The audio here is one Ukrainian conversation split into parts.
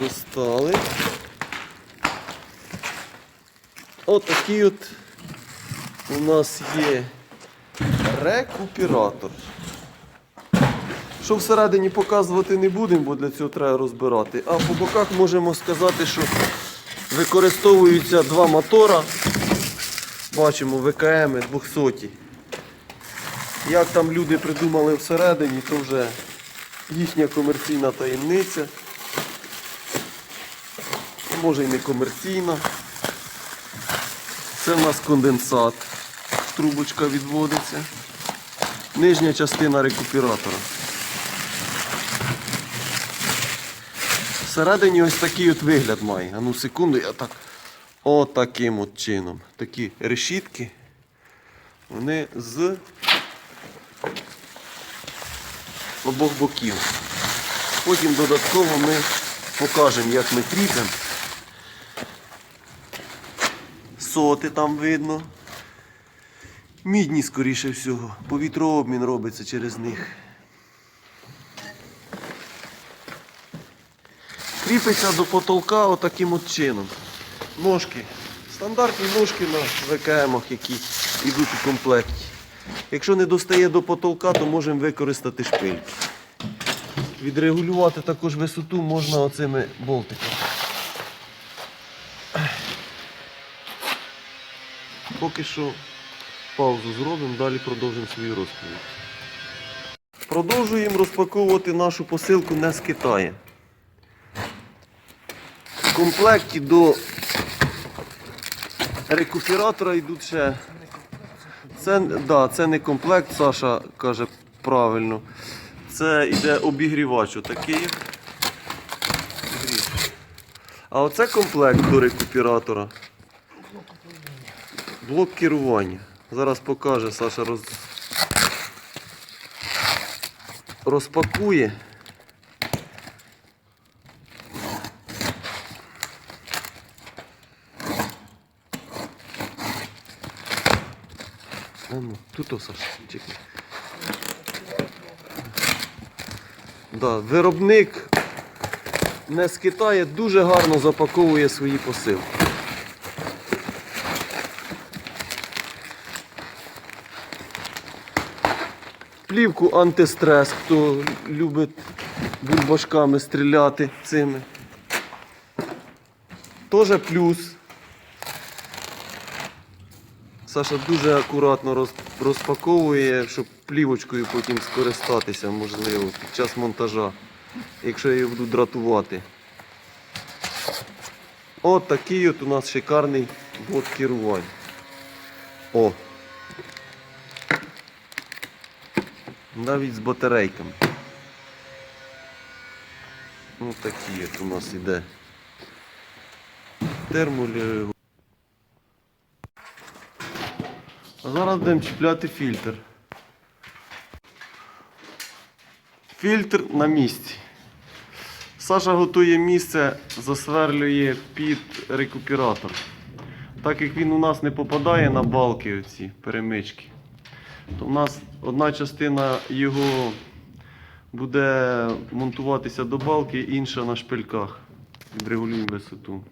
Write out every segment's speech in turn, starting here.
достали. Отакий от у нас є рекуператор. Що всередині показувати не будемо, бо для цього треба розбирати. А по боках можемо сказати, що використовуються два мотора. Бачимо ВКМ 200. Як там люди придумали всередині, то вже їхня комерційна таємниця. Може і не комерційна. Це в нас конденсат. Трубочка відводиться. Нижня частина рекуператора. Всередині ось такий от вигляд має. А ну секунду, я так. Отаким от чином. Такі решітки. Вони з обох боків. Потім додатково ми покажемо, як ми кріпимо. Соти там видно. Мідні, скоріше всього. Повітрообмін робиться через них. Кріпиться до потолка отаким от чином. Ножки. Стандартні ножки на ВКМах, які йдуть у комплекті. Якщо не достає до потолка, то можемо використати шпильки. Відрегулювати також висоту можна оцими болтиками. Поки що паузу зробимо, далі продовжимо свою розповідь. Продовжуємо розпаковувати нашу посилку не з Китаю. В комплекті до рекуператора йдуть ще. Це, да, це не комплект, Саша каже правильно. Це йде обігрівач отакий. А оце комплект до рекуператора. Блок керування. Зараз покаже, Саша роз... розпакує. А ну, тут о, Саша, чекай. Да, виробник не з Китаю дуже гарно запаковує свої посилки. Плівку антистрес, хто любить бульбашками стріляти цими. Тоже плюс. Саша дуже акуратно розпаковує, щоб плівочкою потім скористатися, можливо, під час монтажа, якщо я її буду дратувати. От такий от у нас шикарний блок керувань. О! Навіть з батарейками. Ось такий от у нас іде терморегулятор. А зараз будемо чіпляти фільтр. Фільтр на місці. Саша готує місце, засверлює під рекуператор. Так як він у нас не попадає на балки оці перемички, то в нас одна частина його буде монтуватися до балки, інша на шпильках. Відрегулюємо висоту.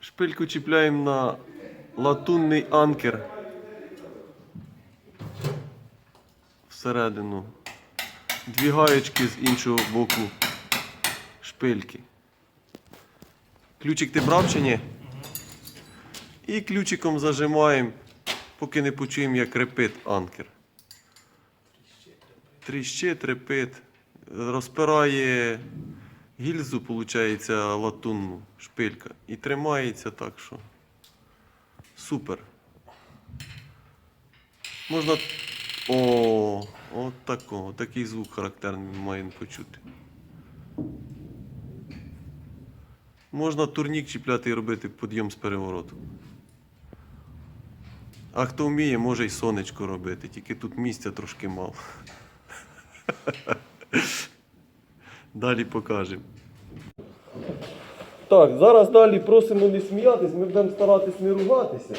Шпильку чіпляємо на латунний анкер всередину. Дві гаєчки з іншого боку шпильки. Ключик ти брав чи ні? І ключиком зажимаємо, поки не почуємо, як репит анкер. Тріщить, репит. Розпирає гільзу, виходить, латунну шпилька. І тримається так, що супер. Можна. О, от такого. Такий звук характерний маємо почути. Можна турнік чіпляти і робити підйом з перевороту. А хто вміє, може й сонечко робити, тільки тут місця трошки мало. Далі покажемо. Так, зараз далі просимо не сміятись, ми будемо старатись не ругатися.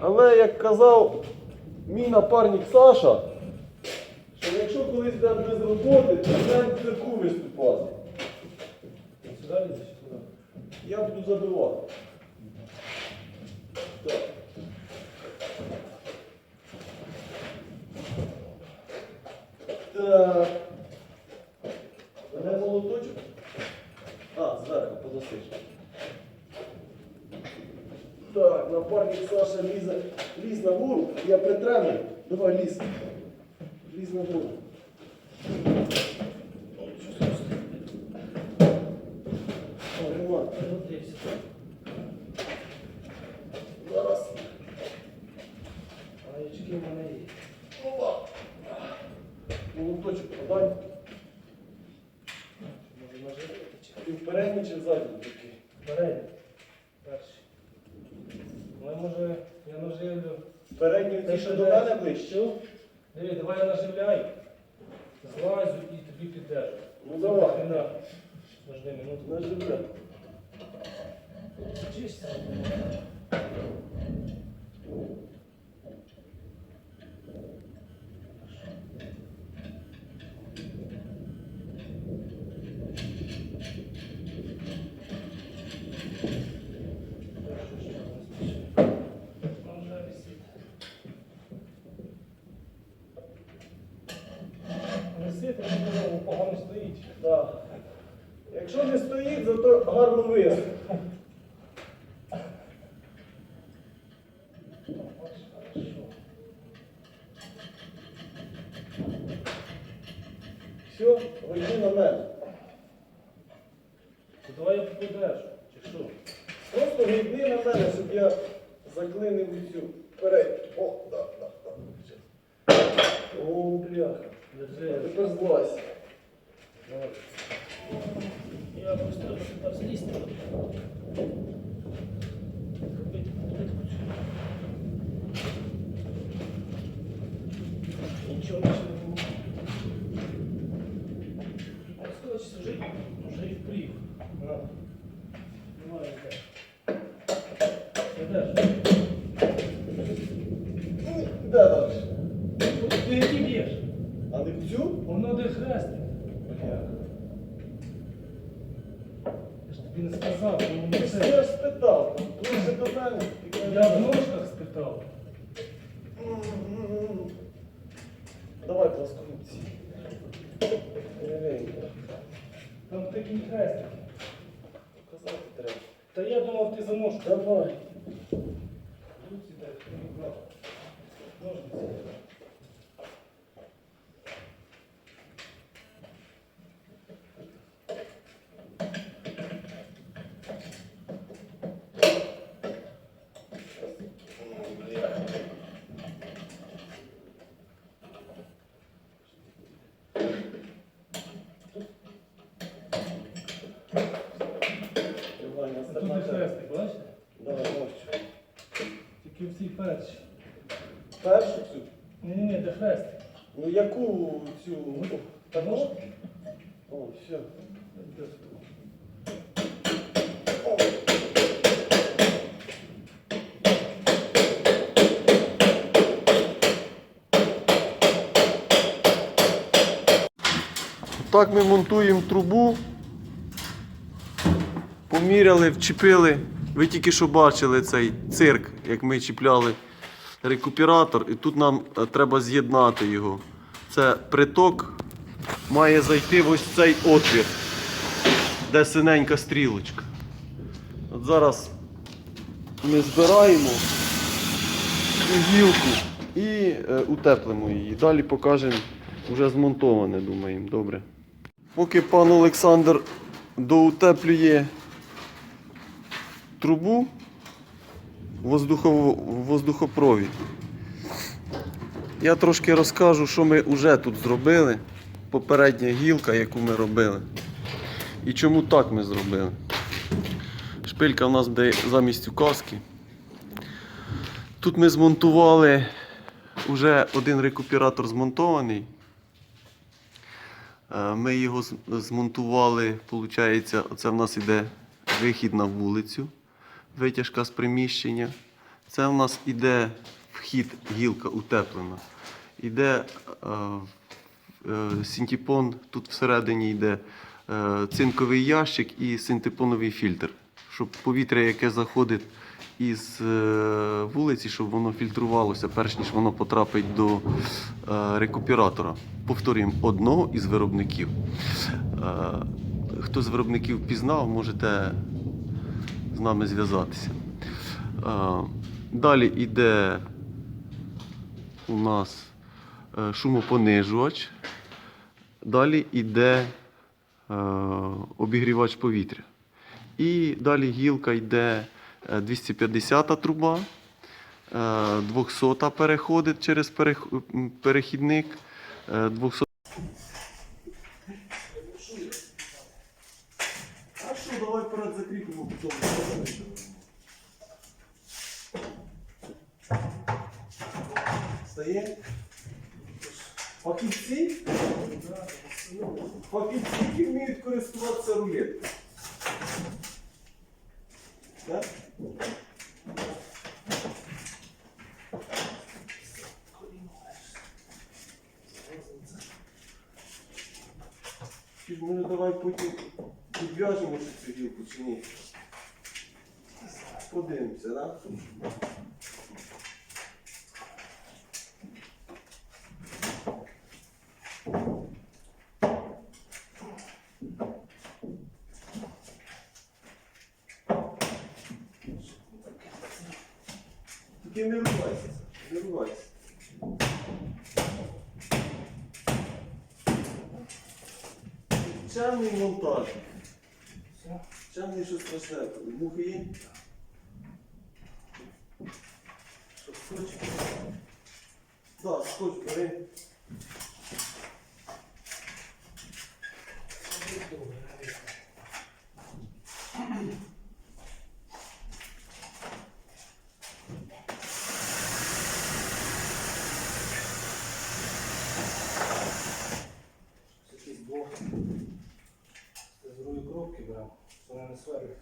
Але, як казав мій напарник Саша, що якщо колись йдемо без роботи, то йдемо в церкву виступати. Я буду забивати. Так. Де молоточок? А, зверху подосиш. Так, напарник Саша лізе, ліз на гору, я притримую. Давай ліз. Ліз на гору. О, Роман, Приготився. зараз. А ячки в мене є. Опа. Молоточок подай. Може наживити чи? Ти в передній чи в задній такий? Передній. Перший. Ну, я може, я наживлю. Передній Ти ти Що? Диви, давай я наживляю. Злазю і тобі піддержу. Ну давай. Подожди минуту. Наживляй. Чисто. Висити, не погано стоїть. Так. Якщо не стоїть, зато гарно вис. Все, вийди на мене. То давай я подержу. Чи що? Просто грібни на мене, щоб я заклинив цю передню. О, так, так, так. Щас. О, бляха. А Держи. Тепер злазь. Давай. Я просто тепер злізти. Нічого не було. Скотч вже, вже і впрів. На. Немає де. Де ж? Ну, Де далі? В цю? Воно де хрестик. Я ж тобі не сказав, тому Ти не це. я ж спитав. Мене. Ти Я в ножках спитав. «М-м-м». Давай плоскорубці. Ревенько. Там такий хрестик. Показати треба. Та я думав, ти за ножку. Давай. Руці дай, ти не брав. Ножниці. Давай, Тут наступна і хрестик, бачите? Давай, мовчу. Першій. Першу цю? Ні-ні, де хрестик. Ну яку цю? Ну, Так може? О, все. О. Так ми монтуємо трубу. Поміряли, вчепили. Ви тільки що бачили цей цирк, як ми чіпляли рекуператор, і тут нам е, треба з'єднати його. Це приток має зайти в ось цей отвір, де синенька стрілочка. От зараз ми збираємо цю гілку і е, утеплимо її. Далі покажемо вже змонтоване, думаємо. Добре. Поки пан Олександр доутеплює трубу воздухопровід. Я трошки розкажу, що ми вже тут зробили. Попередня гілка, яку ми робили. І чому так ми зробили. Шпилька у нас буде замість указки. Тут ми змонтували вже один рекуператор змонтований. Е, Ми його змонтували, виходить, оце в нас іде вихід на вулицю, витяжка з приміщення. Це в нас іде вхід гілка утеплена. Іде е, е, синтепон, тут всередині йде е, цинковий ящик і синтепоновий фільтр, щоб повітря, яке заходить із е, вулиці, щоб воно фільтрувалося, перш ніж воно потрапить до е, рекуператора. Повторюємо, одного із виробників. Е, Хто з виробників пізнав, можете нами зв'язатися. Е, Далі йде у нас е, шумопонижувач. Далі йде е, обігрівач повітря. І далі гілка йде е, 250 труба, е, 200 переходить через перехідник. е, 200 А що, давай перед закріпимо потім. Стає? Фахівці? Фахівці, які вміють користуватися рулеткою. Так? Може давай потім підв'яжемо цю гілку чи ні? Подивимося, так? Тільки не рубайся, не рубайся. Чемний монтаж. Чемний щось страшне. Мухи є? Що, скотч? Так, скотч бери. Якийсь блок. З другої коробки беремо. Вона не сверлить.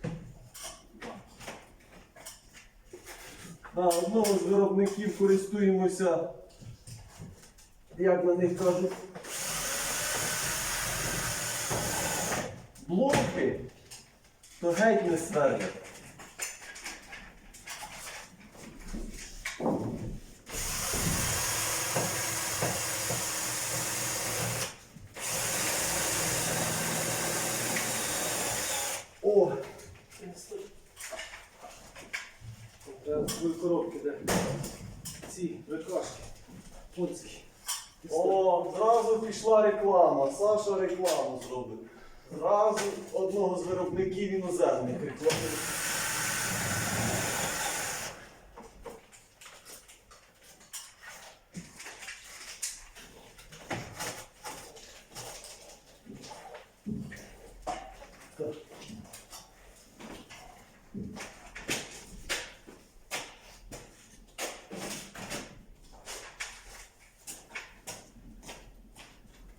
На одного з виробників користуємося, як на них кажуть, блоки, то геть не сверлять. О, Треба з другої коробки, де ці викашки. Оці. О, зразу пішла реклама. Саша рекламу зробив. Зразу одного з виробників іноземних рекламує. Так.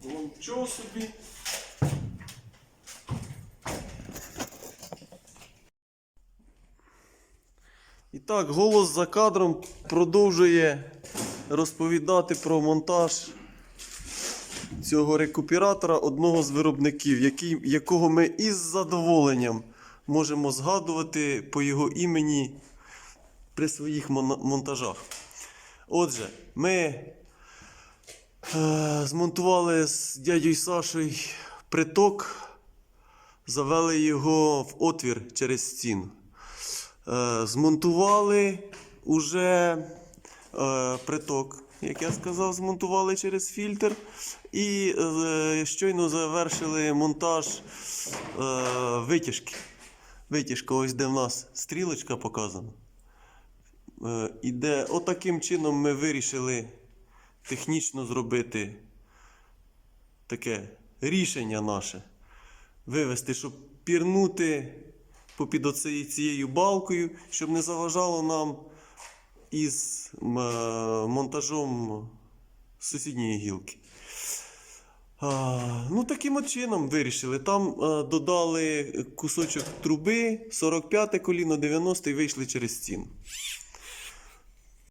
Ну, нічого собі. І так, голос за кадром продовжує розповідати про монтаж цього рекуператора одного з виробників, який, якого ми із задоволенням можемо згадувати по його імені при своїх монтажах. Отже, ми Е, Змонтували з дядю Сашою приток, завели його в отвір через стіну. Е, Змонтували уже е, приток, як я сказав, змонтували через фільтр. І е, щойно завершили монтаж витяжки. Витяжка, ось де в нас стрілочка показана. Е, іде, отаким чином ми вирішили технічно зробити таке рішення наше. Вивести, щоб пірнути попід оцею цією балкою, щоб не заважало нам із е, монтажом сусідньої гілки. Ну, таким от чином вирішили. Там е, додали кусочок труби, 45 коліно, 90 і вийшли через стіну.